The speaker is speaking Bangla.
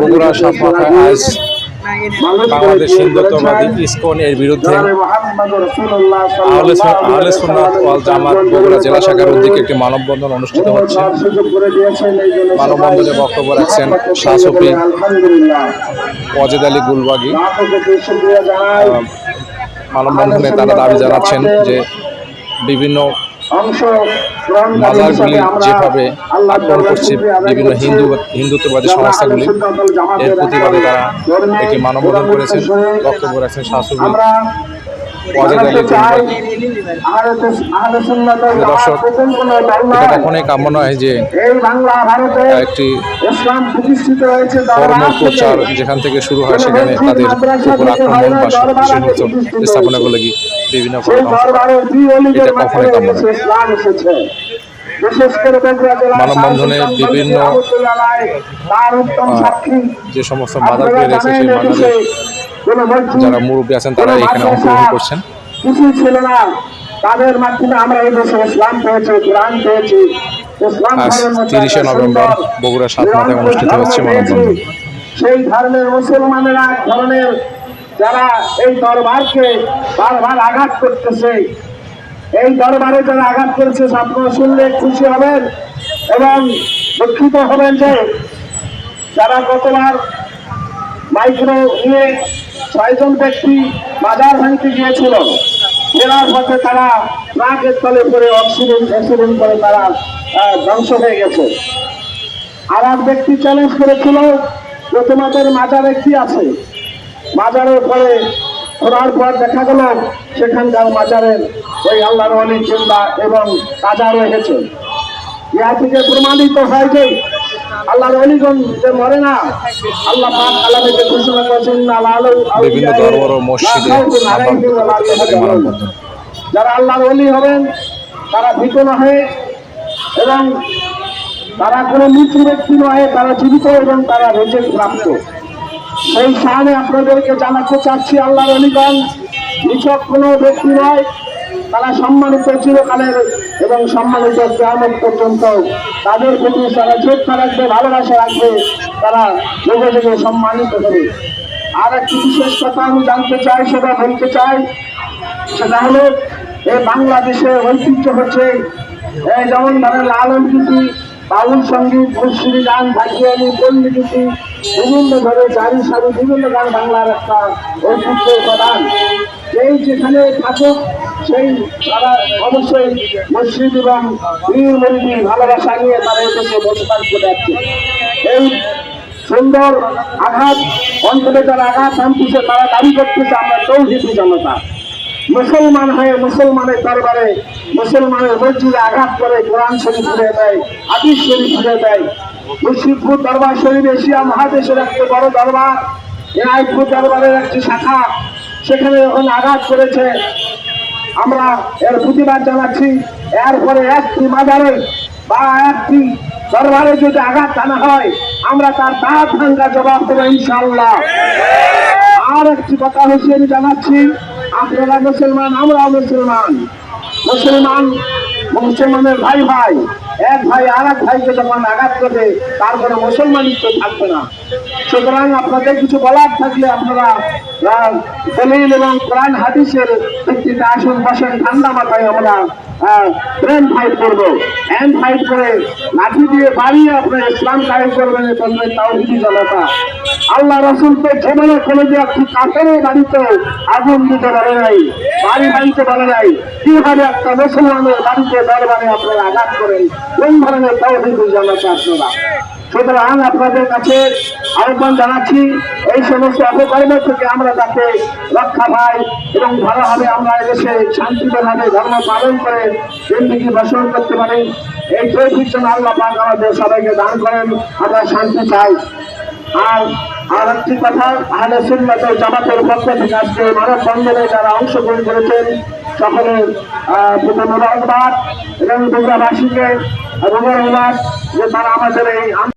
বগুড়া আজ বাংলাদেশ হিন্দুত্ববাদী ইসকন এর বিরুদ্ধে আহলে সুন্নাত ওয়াল জামাত বগুড়া জেলা শাখার উদ্যোগে একটি মানববন্ধন অনুষ্ঠিত হচ্ছে। মানববন্ধনে বক্তব্য রাখছেন শাহ সুফি ওয়াজেদ আলী গুলবাগি। মানববন্ধনে তারা দাবি জানাচ্ছেন যে বিভিন্ন মাজারগুলি যেভাবে আক্রমণ করছে বিভিন্ন হিন্দু হিন্দুত্ববাদী সংস্থাগুলি এর প্রতিবাদে তারা একটি মানববন্ধন করেছেন বক্তব্য রাখছেন দর্শক, এটা কখনোই কাম্য নয় যে একটি ধর্ম প্রচার যেখান থেকে শুরু হয় সেখানে তাদের উপর আক্রমণ বা স্থাপনা করলে কি বিভিন্ন এটা কখনোই কাম্য মানববন্ধনে বিভিন্ন, যে সমস্ত আপনারা মাদার রয়েছে সেই এদেশে মাদারে কোনো মসজিদ, যারা মুরব্বী আছেন তারা এখানে অংশগ্রহণ করছেন। কিছুই ছিল না। তাদের মাধ্যমে আমরা এই দেশে ইসলাম পেয়েছি কোরআন পেয়েছি। আজ তিরিশে নভেম্বর বগুড়া সাত মাথায় অনুষ্ঠিত হচ্ছে। মানববন্ধন সেই ধর্মের মুসলমানেরা ধরনের যারা এই দরবারকে বারবার আঘাত করতেছে, এই দরবারে যারা আঘাত করেছে, আপনারা শুনলে খুশি হবেন এবং দুঃখিত হবেন যে যারা গতবার মাইক্রো নিয়ে ছয়জন ব্যক্তি বাজার ভাঙতে গিয়েছিল ফেরার পথে তারা ট্রাকের তলে পড়ে অক্সিজেন অক্সিজেন করে তারা ধ্বংস হয়ে গেছে। আর এক ব্যক্তি চ্যালেঞ্জ করেছিল যে তোমাদের মাজারে কি আছে? মাজারের পরে খোঁড়ার পর দেখা গেল সেখানকার মাজারের ওই আল্লাহর অলি চিন্তা এবং তাজা রয়েছে। ইহা থেকে প্রমাণিত হয় যে আল্লাহর অলিগণ যে মরে না আল্লাহ পাক আলামিকে ঘোষণা করেছেন বিভিন্ন ধর্ম ও মসজিদে যারা আল্লাহর অলি হবেন তারা ভীত নহে এবং তারা কোনো মৃত্যু ব্যক্তি নয় তারা জীবিত এবং তারা রেজে প্রাপ্ত। সেই সামনে আপনাদেরকে জানাতে চাচ্ছি আল্লাহর অলিগণ নিছক কোনো ব্যক্তি নয়, তারা সম্মানিত চিরকালের এবং সম্মানিত গ্রামের পর্যন্ত তাদের প্রতি তারা শ্রদ্ধা রাখবে, ভালোবাসা রাখবে, তারা যুগে যুগে সম্মানিত হবে। আর একটি বিশেষ কথা আমি জানতে চাই, সেটা বলতে চাই। সেটা হলো, এই বাংলাদেশের ঐতিহ্য হচ্ছে, এই যেমন ধরেন লালন গীতি, বাউল সংগীত মুর্শিদি গান ভাটিয়ালি পল্লী গীতি বিভিন্ন ধরনের চারি সারি বিভিন্ন গান বাংলার একটা ঐতিহ্য উপাদান এই যেখানে থাকুক, সেই তারা অবশ্যই মসজিদ এবং মরিদি ভালোবাসা নিয়ে তারা এদেশে বসবাস করে যাচ্ছে এই সুন্দর আঘাত অন্তরে যারা আঘাত আনতেছে তারা দাবি করতেছে, আমরা তৌহিদি জনতা। মুসলমান হয়ে মুসলমানের দরবারে মুসলমানের মসজিদে আঘাত করে কোরআন শরীফ ফিরে দেয়, হাদিস শরীফ ফিরে দেয়। মুর্শিদপুর দরবার শরীফ এশিয়া মহাদেশের একটি বড় দরবার। এনায়তপুর দরবারের একটি শাখা। সেখানে যখন আঘাত করেছে। আমরা এর প্রতিবাদ জানাচ্ছি। এরপরে একটি মাজারে বা একটি দরবারে যদি আঘাত টানা হয়, আমরা তার দাঁত ভাঙ্গা জবাব দেবো ইনশাল্লাহ আর একটি কথা আমি জানাচ্ছি, আপনারা মুসলমান আমরা মুসলমান। মুসলমান, মুসলমানের ভাই ভাই এক ভাই আর এক ভাইকে যখন আঘাত করবে তারপরে মুসলমানিত্ব থাকবে না। সুতরাং আপনাদের কিছু বলার থাকলে আপনারা দলিল এবং কোরআন হাদিসের ভিত্তিতে আসুন, বসেন, ঠান্ডা মাথায় আমরা ব্রেন ফাইট করব। হ্যান্ড ফাইট করে লাঠি দিয়ে বাড়িয়ে আপনার ইসলাম কায়েম করবেন বলবেন তাওহিদি জনতা। আল্লাহ রসুলকে জীবনে কোনো যে একটি কাঠের বাড়িতে আগুন দিতে পারে নাই। বাড়ি বাড়িতে পারে নাই। কীভাবে একটা মুসলমানের বাড়িতে দরবারে আপনারা আঘাত করেন? কোন ধরনের তাওহিদি জনতা আপনারা? সুতরাং আপনাদের কাছে আহ্বান জানাচ্ছি, এই সমস্ত অপকর্ম থেকে আমরা যাতে রক্ষা পাই এবং ভালোভাবে আমরা এদেশে শান্তিপূর্ণভাবে ধর্ম পালন করে জিন্দিগি বসবাস করতে পারি। এই তৈরির জন্য আল্লাহ আমাদের সবাইকে দান করেন, আমরা শান্তি চাই। আর আর একটি কথা, আহলে সুন্নাত জামাতের পক্ষ থেকে আজকে মানব বন্ধনে যারা অংশগ্রহণ করেছেন সকলে প্রথম মোবারকবাদ এবং বগুড়াবাসীকে মোবারকবাদ যে তারা আমাদের এই